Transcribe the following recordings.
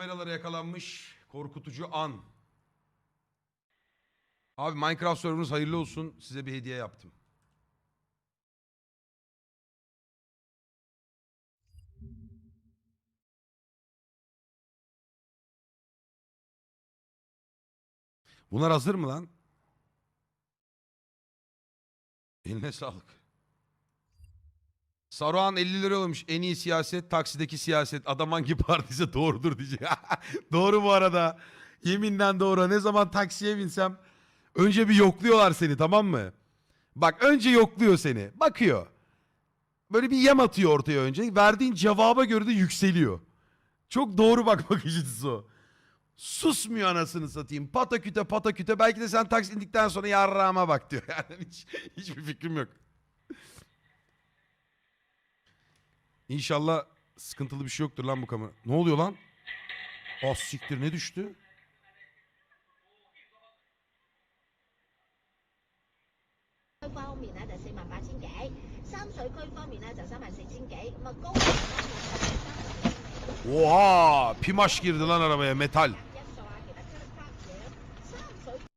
Kameralara yakalanmış korkutucu an. Abi Minecraft serverınız hayırlı olsun. Size bir hediye yaptım. Bunlar hazır mı lan? Eline sağlık. Saruhan 50 lira olmuş. En iyi siyaset, taksideki siyaset. Adam hangi partiyse doğrudur diyecek. doğru bu arada. Yeminden doğru. Ne zaman taksiye binsem önce bir yokluyorlar seni tamam mı? Bak önce yokluyor seni. Bakıyor. Böyle bir yem atıyor ortaya önce. Verdiğin cevaba göre de yükseliyor. Çok doğru bak bakış açısı o. Susmuyor anasını satayım. Pataküte pataküte. Belki de sen taksi indikten sonra yarrağıma bak diyor. Yani hiç, hiçbir fikrim yok. İnşallah sıkıntılı bir şey yoktur lan bu kamera. Ne oluyor lan? Ah siktir ne düştü? Oha! Pimaş girdi lan arabaya metal.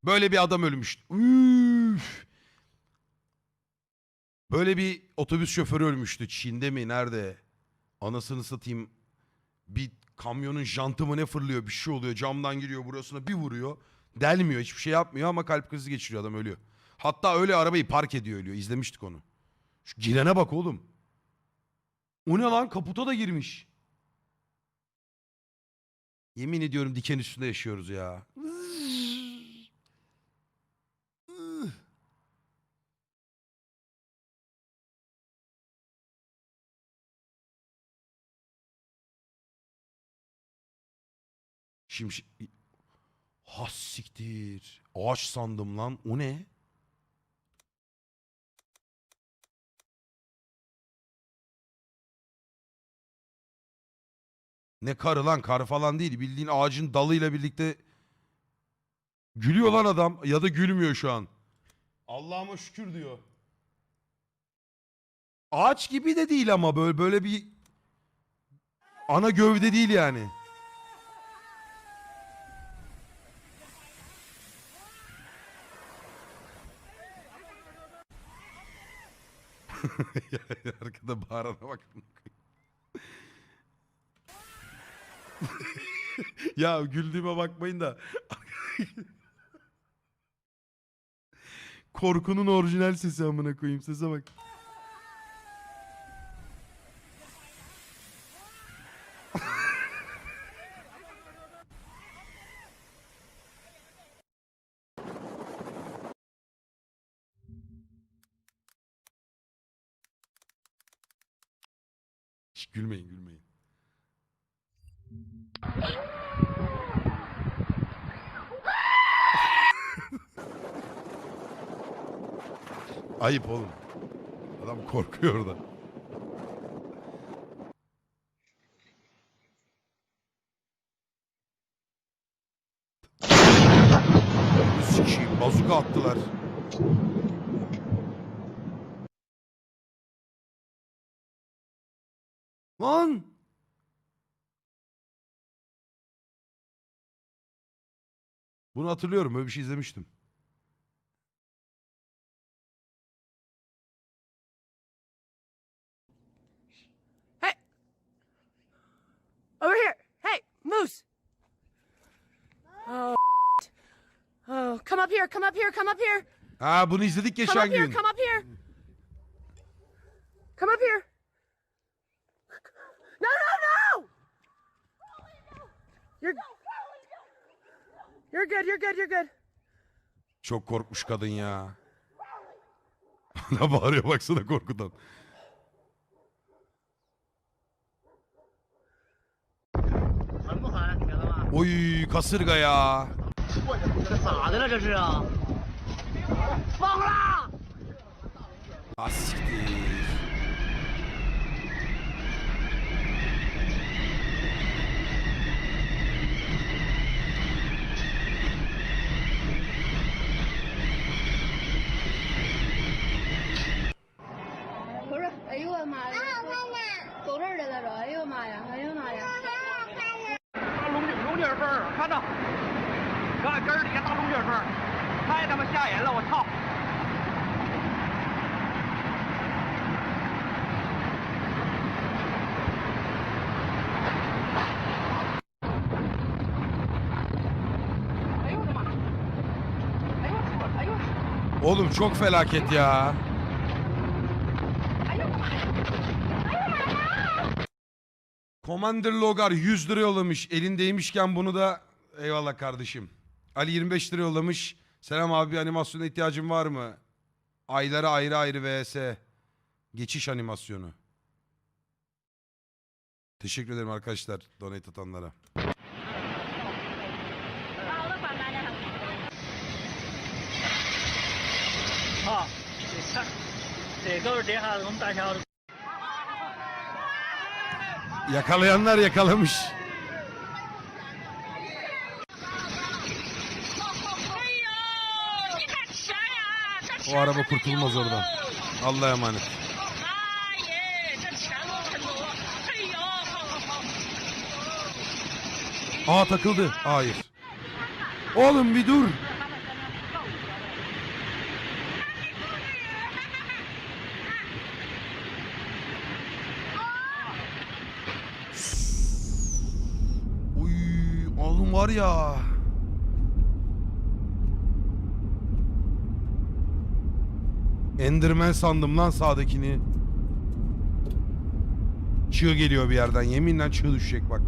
Böyle bir adam ölmüş. Üf. Böyle bir otobüs şoförü ölmüştü. Çin'de mi? Nerede? Anasını satayım. Bir kamyonun jantı mı ne fırlıyor? Bir şey oluyor. Camdan giriyor burasına bir vuruyor. Delmiyor. Hiçbir şey yapmıyor ama kalp krizi geçiriyor adam ölüyor. Hatta öyle arabayı park ediyor ölüyor. İzlemiştik onu. Şu girene bak oğlum. O ne lan? Kaputa da girmiş. Yemin ediyorum diken üstünde yaşıyoruz ya. Şimdi has siktir. Ağaç sandım lan. O ne? Ne karı lan? Karı falan değil. Bildiğin ağacın dalıyla birlikte gülüyor lan adam ya da gülmüyor şu an. Allah'ıma şükür diyor. Ağaç gibi de değil ama böyle böyle bir ana gövde değil yani. Ya, Arkada bağırana bak. ya güldüğüme bakmayın da. Korkunun orijinal sesi amına koyayım sese bak. Gülmeyin gülmeyin. Ayıp oğlum. Adam korkuyor orada. Sikiyim bazuka attılar. Lan! Bunu hatırlıyorum. Böyle bir şey izlemiştim. Over here! Hey, Moose! Oh, oh, come up here, come up here, come up here! Ha bunu izledik Come geçen up here, gün. come up here! Come up here! No, no, no! You're, good, you're good. Çok korkmuş kadın ya. ne bağırıyor baksana korkudan. Oy kasırga ya. 的妈呀！走这儿的了，这，哎呦妈呀，哎呦妈呀！大龙井，龙井凤，看着，搁俺根儿底下大龙井凤，太他妈吓人了，我操！Oğlum çok felaket ya. Commander Logar 100 lira yollamış. Elindeymişken bunu da eyvallah kardeşim. Ali 25 lira yollamış. Selam abi animasyona ihtiyacın var mı? Aylara ayrı ayrı vs. Geçiş animasyonu. Teşekkür ederim arkadaşlar donate atanlara. Yakalayanlar yakalamış. O araba kurtulmaz oradan. Allah'a emanet. Aa takıldı. Hayır. Oğlum bir dur. Oğlum var ya. Enderman sandım lan sağdakini. Çığ geliyor bir yerden. Yeminle çığ düşecek bak.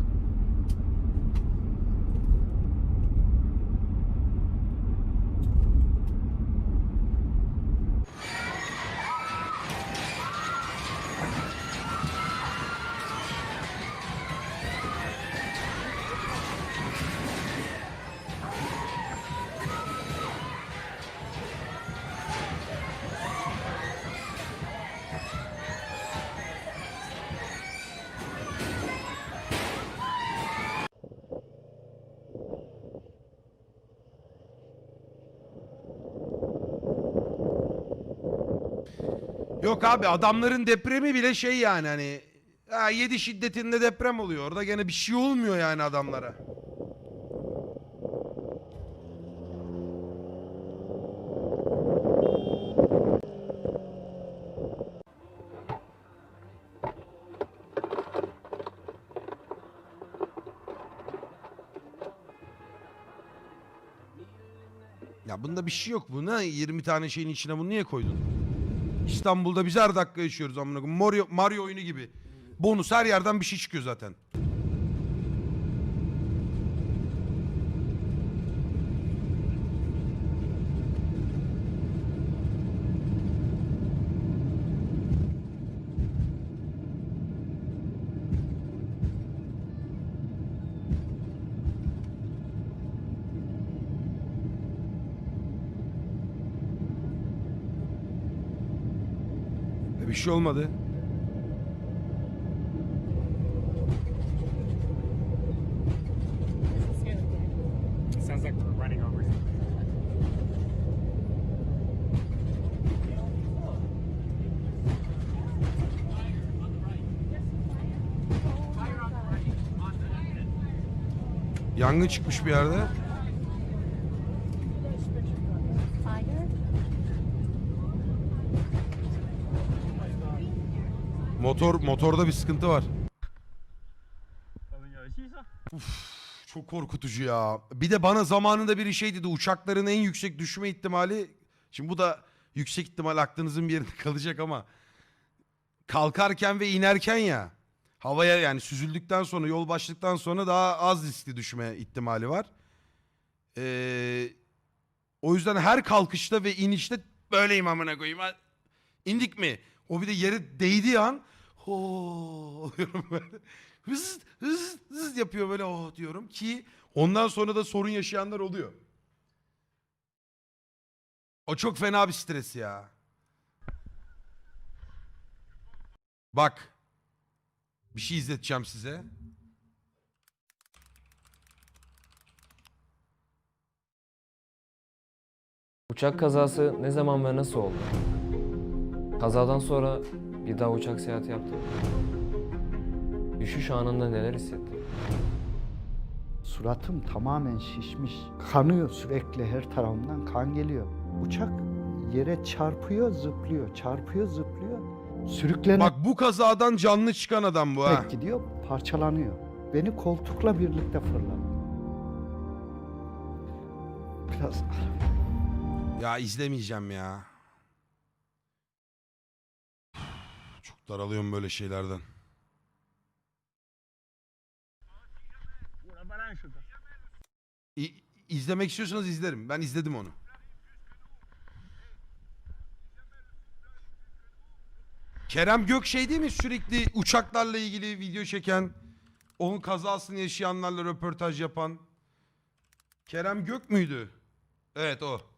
Yok abi adamların depremi bile şey yani hani ha, 7 şiddetinde deprem oluyor. Orada gene bir şey olmuyor yani adamlara. Ya bunda bir şey yok. Bu ne 20 tane şeyin içine bunu niye koydun? İstanbul'da biz her dakika yaşıyoruz amına. Mario, Mario oyunu gibi. Bonus her yerden bir şey çıkıyor zaten. Şey olmadı. Yangın çıkmış bir yerde. Motor motorda bir sıkıntı var. Çok korkutucu ya. Bir de bana zamanında biri şey dedi uçakların en yüksek düşme ihtimali. Şimdi bu da yüksek ihtimal aklınızın bir yerinde kalacak ama kalkarken ve inerken ya havaya yani süzüldükten sonra yol başladıktan sonra daha az riskli düşme ihtimali var. Ee, o yüzden her kalkışta ve inişte böyleyim amına koyayım. İndik mi? O bir de yere değdiği an ho oluyorum böyle. Hız hız hız yapıyor böyle oh diyorum ki ondan sonra da sorun yaşayanlar oluyor. O çok fena bir stres ya. Bak. Bir şey izleteceğim size. Uçak kazası ne zaman ve nasıl oldu? Kazadan sonra bir daha uçak seyahati yaptın mı? Düşüş anında neler hissettin? Suratım tamamen şişmiş. Kanıyor sürekli her tarafımdan kan geliyor. Uçak yere çarpıyor, zıplıyor, çarpıyor, zıplıyor. Sürüklenerek Bak bu kazadan canlı çıkan adam bu ha. gidiyor, parçalanıyor. Beni koltukla birlikte fırlattı. Biraz Ya izlemeyeceğim ya. Daralıyorum böyle şeylerden. İ- izlemek istiyorsanız izlerim. Ben izledim onu. Kerem Gökşey değil mi sürekli uçaklarla ilgili video çeken, onun kazasını yaşayanlarla röportaj yapan? Kerem Gök müydü? Evet o.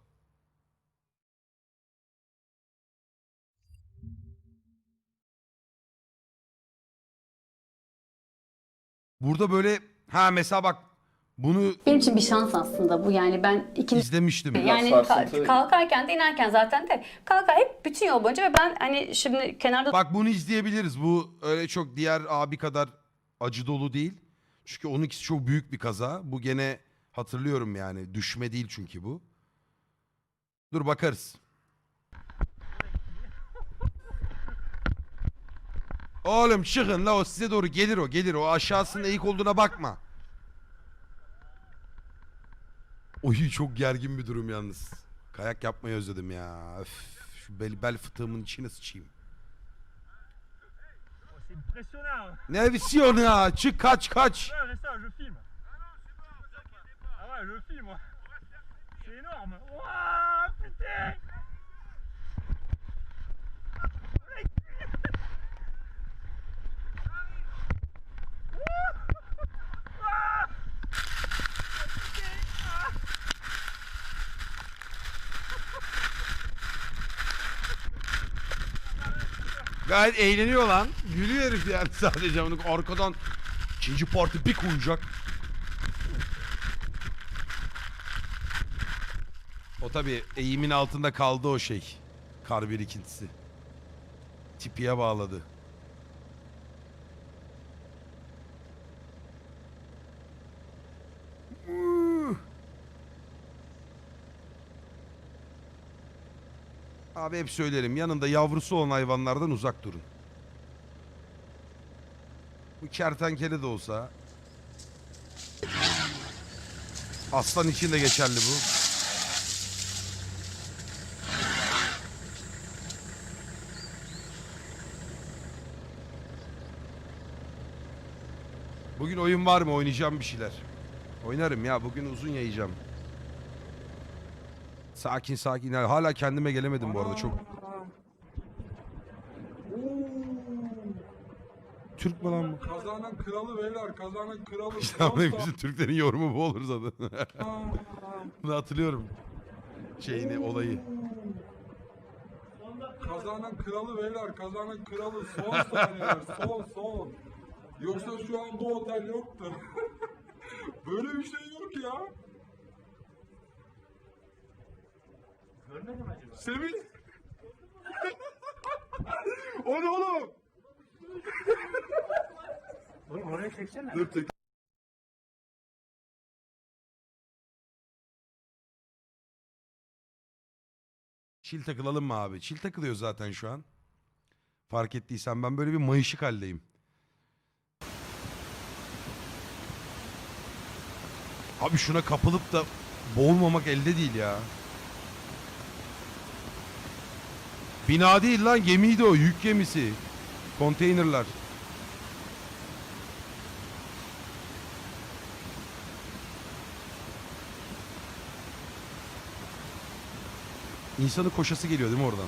Burada böyle ha mesela bak bunu Benim için bir şans aslında bu yani ben ikinci izlemiştim. yani ka- kalkarken de inerken zaten de kalkar hep bütün yol boyunca ve ben hani şimdi kenarda Bak bunu izleyebiliriz. Bu öyle çok diğer abi kadar acı dolu değil. Çünkü onunkisi çok büyük bir kaza. Bu gene hatırlıyorum yani. Düşme değil çünkü bu. Dur bakarız. Oğlum çıkın la o size doğru gelir o gelir o aşağısında eğik olduğuna bakma. Oy çok gergin bir durum yalnız. Kayak yapmayı özledim ya. Öf, şu bel, bel fıtığımın içine sıçayım. Ne vizyonu ya? Çık kaç kaç. Gayet eğleniyor lan. Gülüyor herif yani sadece. Onu arkadan ikinci parti bir koyacak. O tabi eğimin altında kaldı o şey. Kar birikintisi. Tipiye bağladı. Abi hep söylerim yanında yavrusu olan hayvanlardan uzak durun. Bu kertenkele de olsa. Aslan için de geçerli bu. Bugün oyun var mı? Oynayacağım bir şeyler. Oynarım ya. Bugün uzun yayacağım. Sakin sakin. Yani hala kendime gelemedim bu arada çok. Türk mü lan bu? Kazanın kralı beyler, kazanın kralı. İşte bizim Türklerin yorumu bu olur zaten. Bunu hatırlıyorum. Şeyini, olayı. kazanın kralı beyler, kazanın kralı. Son saniyeler, son son. Yoksa şu an bu otel yoktu. Böyle bir şey yok ya. Görmedin mi acaba? Semih. o ne oğlum? Oğlum oraya çeksene. Dur tek. Çil takılalım mı abi? Çil takılıyor zaten şu an. Fark ettiysen ben böyle bir mayışık haldeyim. Abi şuna kapılıp da boğulmamak elde değil ya. Bina değil lan gemiydi o yük gemisi. Konteynerlar. İnsanın koşası geliyor değil mi oradan?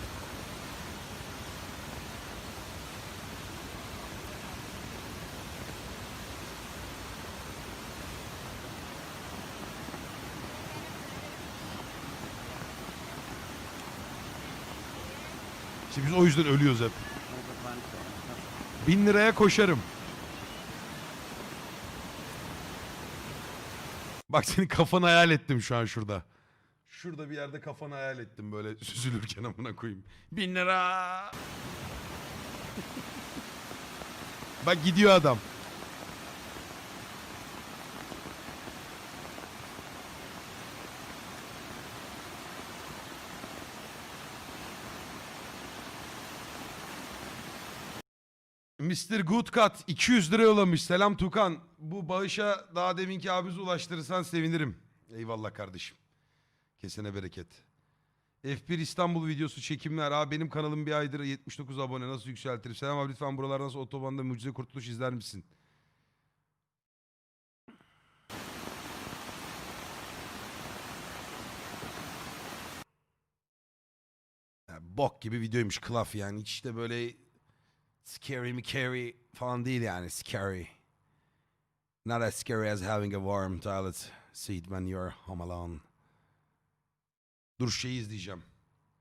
İşte biz o yüzden ölüyoruz hep. Bin liraya koşarım. Bak senin kafanı hayal ettim şu an şurada. Şurada bir yerde kafanı hayal ettim böyle süzülürken amına koyayım. Bin lira. Bak gidiyor adam. Mr. Goodcut 200 lira yollamış. Selam Tukan. Bu bağışa daha deminki abimize ulaştırırsan sevinirim. Eyvallah kardeşim. Kesene bereket. F1 İstanbul videosu çekimler. Abi benim kanalım bir aydır 79 abone nasıl yükseltirim? Selam abi lütfen buralar nasıl otobanda mucize kurtuluş izler misin? Ya, bok gibi videoymuş Klaf yani. Hiç de böyle scary mi carry falan değil yani scary. Not as scary as having a warm toilet seat when you're home alone. Dur şeyi izleyeceğim.